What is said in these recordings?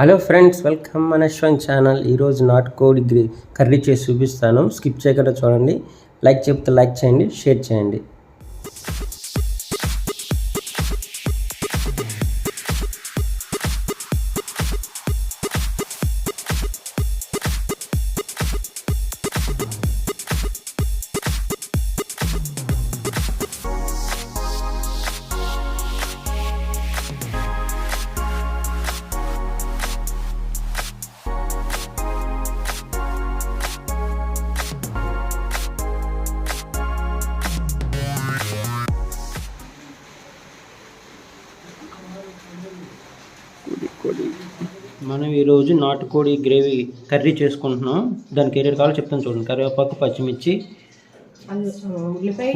Hello friends welcome మన Yashwant channel ఈరోజు నాటుకోడి గ్రీ కర్రీ చేసి చూపిస్తాను. స్కిప్ చేయకుండా చూడండి. లైక్ చెప్తే లైక్ చేయండి షేర్ చేయండి. మనం ఈరోజు నాటుకోడి గ్రేవీ కర్రీ చేసుకుంటున్నాం. దానికి ఏరేడు కావాలో చెప్తాను చూడండి. కరివేపాకు పచ్చిమిర్చి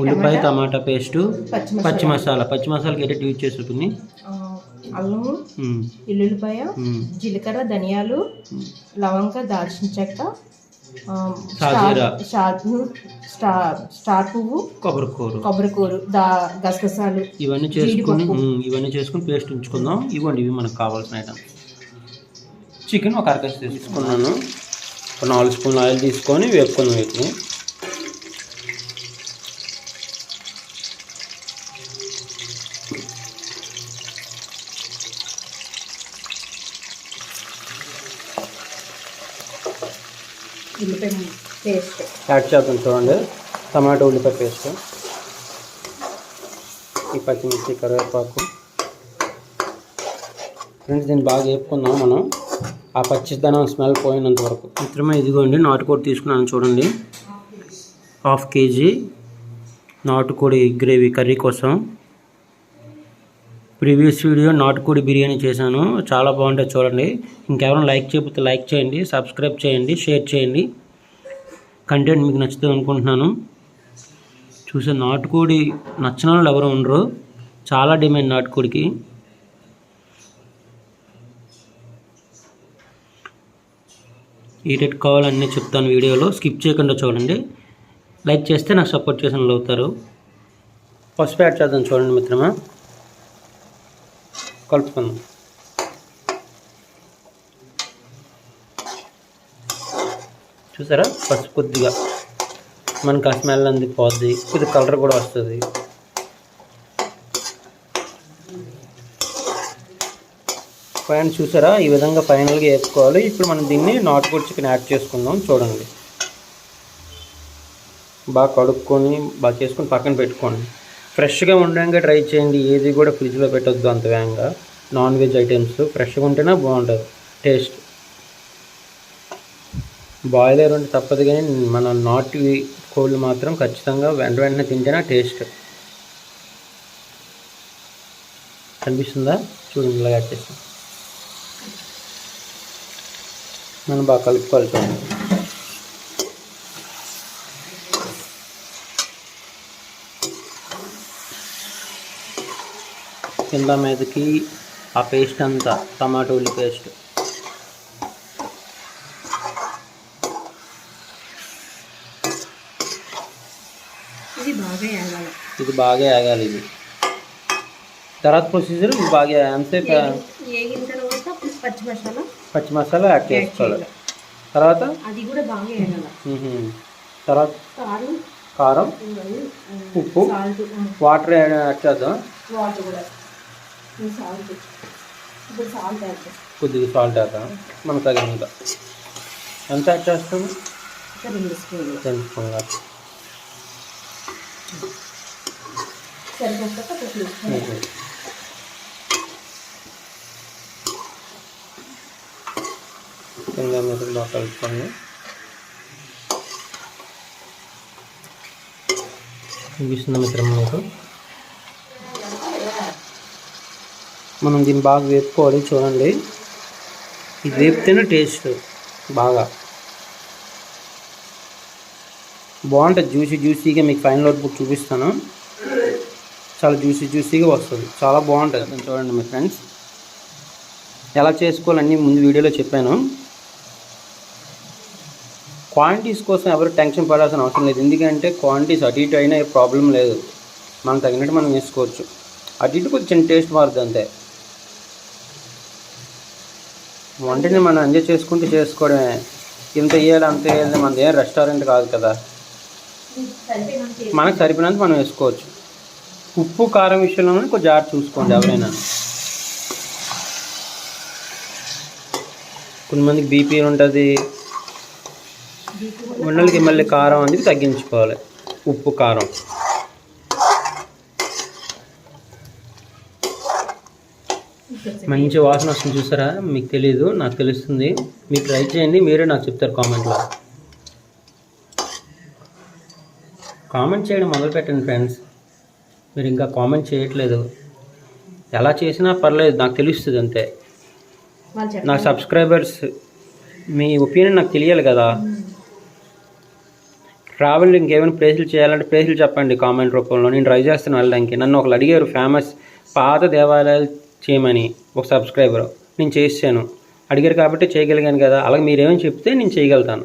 ఉల్లిపాయ టమాటా, పేస్టు పచ్చి పచ్చి మసాలా. పచ్చి మసాలాకి ఏరేటి యూజ్ చేసుకుని ఆ, అల్లము ఎల్లుల్లిపాయ జీలకర్ర ధనియాలు లవంగ దాల్చిన చెక్క. స్టార్ స్టార్ స్టార్ పువ్వు కొబ్బరికూర. కొబ్బరికూరు దా గసగసాలు ఇవన్నీ చేసుకుని ఇవన్నీ చేసుకుని పేస్ట్ ఉంచుకుందాం. ఇవ్వండి ఇవి మనకు కావాల్సిన ఐటమ్ చికెన్ ఒక అరకేసి తీసుకున్నాను. ఒక నాలుగు స్పూన్ ఆయిల్ తీసుకొని వేపుకుందాం వీటిని. యాడ్ చేద్దాం చూడండి. టమాటో ఉల్లిపాయ పేస్ట్. ఈ పచ్చిమిర్చి కరివేపాకు. ఫ్రెండ్స్ దీన్ని బాగా వేపుకుందాం మనం. ఆ పచ్చిదనం స్మెల్ పోయినంత వరకు. మిత్రమే ఇదిగోండి నాటుకోడి తీసుకున్నాను చూడండి. హాఫ్ కేజీ నాటుకోడి గ్రేవీ కర్రీ కోసం. ప్రీవియస్ వీడియో నాటుకోడి బిర్యానీ చేశాను. చాలా బాగుంటుంది చూడండి. ఇంకెవరైనా లైక్ చేయకపోతే లైక్ చేయండి సబ్స్క్రైబ్ చేయండి షేర్ చేయండి. కంటెంట్ మీకు నచ్చుతుంది అనుకుంటున్నాను. చూసే నాటుకోడి నచ్చిన వాళ్ళు ఎవరు ఉండరు. చాలా డిమాండ్ నాటుకోడికి. ఏ రేట్ కావాలన్నీ చెప్తాను వీడియోలో. స్కిప్ చేయకుండా చూడండి. లైక్ చేస్తే నాకు సపోర్ట్ చేసిన అవుతారు. పసుపు యాడ్ చేద్దాం చూడండి మిత్రమా. కలుపుకుందాం. చూసారా? పసుపు కొద్దిగా. మనకు ఆ స్మెల్ అంది పోద్ది ఇది కలర్ కూడా వస్తుంది. పైన చూసారా? ఈ విధంగా ఫైనల్గా వేసుకోవాలి. ఇప్పుడు మనం దీన్ని నాటుకోడి చికెన్ యాడ్ చేసుకుందాం. చూడండి. బాగా కడుక్కొని బాగా చేసుకొని పక్కన పెట్టుకోండి. ఫ్రెష్గా ఉండడానికి ట్రై చేయండి. ఏది కూడా ఫ్రిడ్జ్లో పెట్టొద్దు అంత వేగంగా. నాన్ వెజ్ ఐటమ్స్ ఫ్రెష్గా ఉంటేనే బాగుంటుంది. టేస్ట్ బాయిలర్ ఉంటే తప్పదు కానీ మన నాటు కోళ్ళు మాత్రం ఖచ్చితంగా వెంట వెంటనే తింటేనే టేస్ట్ కనిపిస్తుందా? చూడండి ఇలా చేస్తాం. మనం బాగా కలుపుకోవాలి చూడండి కింద మీదకి ఆ పేస్ట్ అంతా టమాటో ఉల్లి పేస్ట్ ఇది బాగా వేయాలి ఇది బాగా ఆగాలి ఇది తర్వాత ప్రొసీజర్ ఇది బాగా ఎంతసేపు వేగిన తర్వాత పచ్చి మసాలా పచ్చి మసాలా యాడ్ చేసుకోవాలి. తర్వాత? అది కూడా బాగా. తర్వాత? కారం. ఉప్పు. వాటర్ యాడ్ చేద్దాం కొద్దిగా సాల్ట్ వేద్దాం మనకు తగినంత. ఎంత యాడ్ చేస్తాము? రెండు స్పూన్లు. రెండు స్పూన్ల? సరిపోతాక కింద మీద బాగా కలుపుకోండి చూపిస్తున్న మిత్రం మీకు మనం దీన్ని బాగా వేపుకోవాలి చూడండి. ఇది వేపితేనే టేస్ట్ బాగా. బాగుంటుంది జ్యూసీ జ్యూసీగా మీకు ఫైనల్ అవుట్పుట్ చూపిస్తాను. చాలా జ్యూసీ జ్యూసీగా వస్తుంది. చాలా బాగుంటుంది. చూడండి మీ ఫ్రెండ్స్. ఎలా చేసుకోవాలని ముందు వీడియోలో చెప్పాను. క్వాంటిటీస్ కోసం ఎవరు టెన్షన్ పడాల్సిన అవసరం లేదు. ఎందుకంటే క్వాంటిటీస్ అటు ఇటు అయినా ఏ ప్రాబ్లం లేదు. మనం తగినట్టు మనం వేసుకోవచ్చు అటు ఇటు కొంచెం టేస్ట్ మారుతుంది అంతే. వంటని మనం ఎంజాయ్ చేసుకుంటూ చేసుకోవడమే. ఇంత వేయాలి అంత వేయాలి మనది ఏం రెస్టారెంట్ కాదు కదా. మనకు సరిపోయినంత మనం వేసుకోవచ్చు. ఉప్పు కారం విషయంలో కొంచెం జాగ్రత్త చూసుకోండి ఎవరైనా. కొంతమందికి బీపీ ఉంటుంది. ఉండలకి మళ్ళీ కారం అనేది తగ్గించుకోవాలి. ఉప్పు కారం. మంచి వాసన వస్తుంది చూసారా? మీకు తెలియదు నాకు తెలుస్తుంది. మీరు ట్రై చేయండి మీరే నాకు చెప్తారు కామెంట్లో. కామెంట్ చేయడం మొదలు పెట్టండి ఫ్రెండ్స్. మీరు ఇంకా కామెంట్ చేయట్లేదు. ఎలా చేసినా పర్లేదు నాకు తెలుస్తుంది అంతే. నా సబ్స్క్రైబర్స్ మీ ఒపీనియన్ నాకు తెలియాలి కదా. ట్రావెల్ ఇంకేమైనా ప్లేసులు చేయాలంటే ప్లేసులు చెప్పండి కామెంట్ రూపంలో. నేను ట్రై చేస్తాను వెళ్ళడానికి. నన్ను ఒకళ్ళు అడిగారు ఫేమస్ పాత దేవాలయాలు చేయమని ఒక సబ్స్క్రైబర్. నేను చేసాను అడిగారు కాబట్టి చేయగలిగాను కదా. అలాగే మీరేమైనా చెప్తే నేను చేయగలుగుతాను.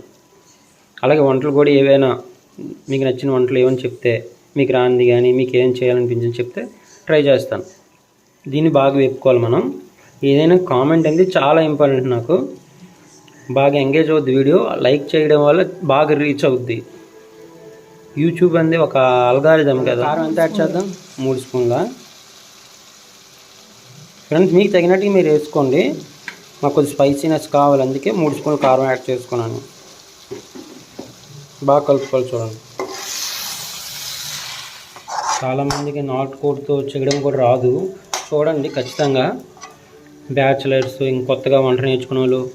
అలాగే వంటలు కూడా ఏవైనా మీకు నచ్చిన వంటలు ఏమైనా చెప్తే మీకు రానిది కానీ మీకు ఏం చేయాలనిపించింది చెప్తే ట్రై చేస్తాను. దీన్ని బాగా వేపుకోవాలి మనం. ఏదైనా కామెంట్ అనేది చాలా ఇంపార్టెంట్ నాకు. బాగా ఎంగేజ్ అవుద్ది వీడియో. లైక్ చేయడం వల్ల బాగా రీచ్ అవుద్ది. యూట్యూబ్ అనేది ఒక అల్గారిజం కదా. కారం ఎంత యాడ్ చేద్దాం? మూడు స్పూన్ల. ఫ్రెండ్స్ మీకు తగినట్టుగా మీరు వేసుకోండి. మాకు కొద్దిగా స్పైసీనెస్ కావాలి అందుకే మూడు స్పూన్లు కారం యాడ్ చేసుకున్నాను. బాగా కలుపుకోవాలి చూడండి. చాలామందికి నాటుకోడితో చేయడం కూడా రాదు. చూడండి ఖచ్చితంగా. బ్యాచిలర్స్ ఇంకొత్తగా వంట నేర్చుకునే వాళ్ళు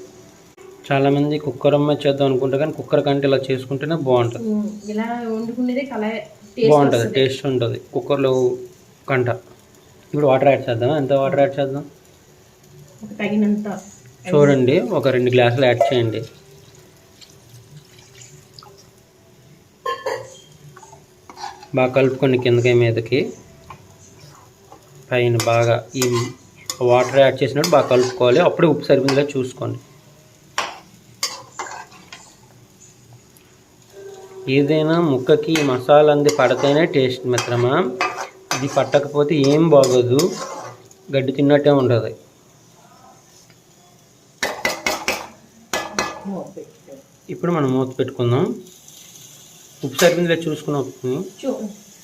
చాలామంది కుక్కర్ అమ్మ చేద్దాం అనుకుంటారు కానీ కుక్కర్ కంటే ఇలా చేసుకుంటేనే బాగుంటుంది. ఇలా వండుకునేదే బాగుంటుంది. టేస్ట్ ఉంటుంది. కుక్కర్లో కంట. ఇప్పుడు వాటర్ యాడ్ చేద్దాం ఎంత వాటర్ యాడ్ చేద్దాం? తగినంత. చూడండి ఒక రెండు గ్లాసులు యాడ్ చేయండి. బాగా కలుపుకోండి కిందకి మీదకి. పైన బాగా ఈ వాటర్ యాడ్ చేసినప్పుడు బాగా కలుపుకోవాలి. అప్పుడే ఉప్పు సరిపోయిందిగా చూసుకోండి. ఏదైనా ముక్కకి మసాలా అంది పడితేనే టేస్ట్ మిత్రమా? ఇది పట్టకపోతే ఏం బాగోదు. గడ్డి తిన్నట్టే పెట్టు. ఇప్పుడు మనం మూత పెట్టుకుందాం. ఉప్పు సరిపోయిందిలే చూసుకున్నాం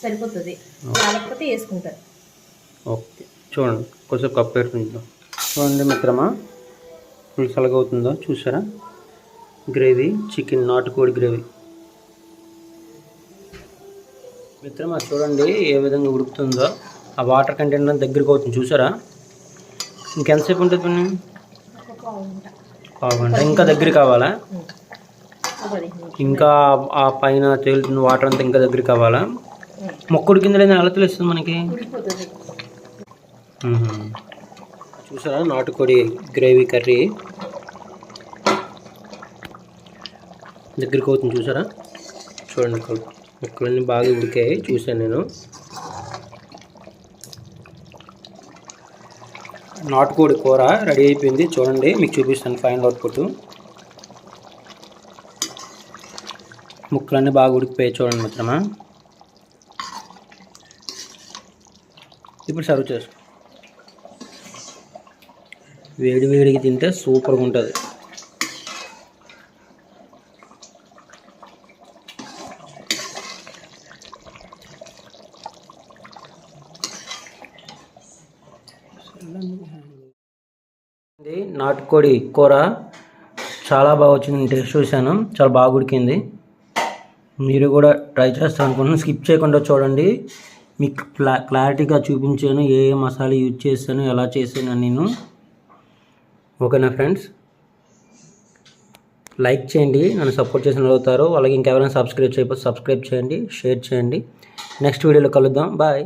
సరిపోతుంది. లేకపోతే వేసుకుంటారు. ఓకే. చూడండి కొంచెం కప్పు పెట్టుకుందాం చూడండి మిత్రమా పులుసు ఎలాగవుతుందో చూసారా? గ్రేవీ చికెన్ నాటుకోడి గ్రేవీ. మిత్రమా చూడండి ఏ విధంగా ఉడుకుతుందో. ఆ వాటర్ కంటెంట్ అంతా దగ్గరికి అవుతుంది చూసారా? ఇంకెంతసేపు ఉంటుంది పిన్ని? ఒక ఇంకా దగ్గర కావాలా? ఇంకా ఆ పైన తేలుతున్న వాటర్ అంతా ఇంకా దగ్గర కావాలా? ఉమ్. మొక్కుడు కింద లేదా ఎలా తెలుస్తుంది మనకి చూసారా నాటుకోడి గ్రేవీ కర్రీ? దగ్గరికి అవుతుంది చూసారా? చూడండి కలుపు. ముక్కలన్నీ బాగా ఉడికాయి చూశాను నేను. నాటుకోడి కూర రెడీ అయిపోయింది చూడండి మీకు చూపిస్తాను ఫైనల్ అవుట్పుట్. ముక్కలన్నీ బాగా ఉడికిపోయాయి చూడండి మిత్రమా. ఇప్పుడు సర్వ్ చేసుకో వేడి వేడికి తింటే సూపర్గా ఉంటుంది ఇది నాటుకోడి కూర చాలా బాగా వచ్చింది. నేను టేస్ట్ చూశాను. చాలా బాగా ఉడికింది. మీరు కూడా ట్రై చేస్తారు అనుకుంటున్నాను. స్కిప్ చేయకుండా చూడండి. మీకు క్లా క్లారిటీగా చూపించాను. ఏ ఏ మసాలా యూజ్ చేశాను ఎలా చేశాను నేను. ఓకేనా ఫ్రెండ్స్? లైక్ చేయండి. నన్ను సపోర్ట్ చేసిన అడుగుతారు అలాగే ఇంకెవరైనా సబ్స్క్రైబ్ చేయకపోతే సబ్స్క్రైబ్ చేయండి షేర్ చేయండి. నెక్స్ట్ వీడియోలో కలుద్దాం. బాయ్.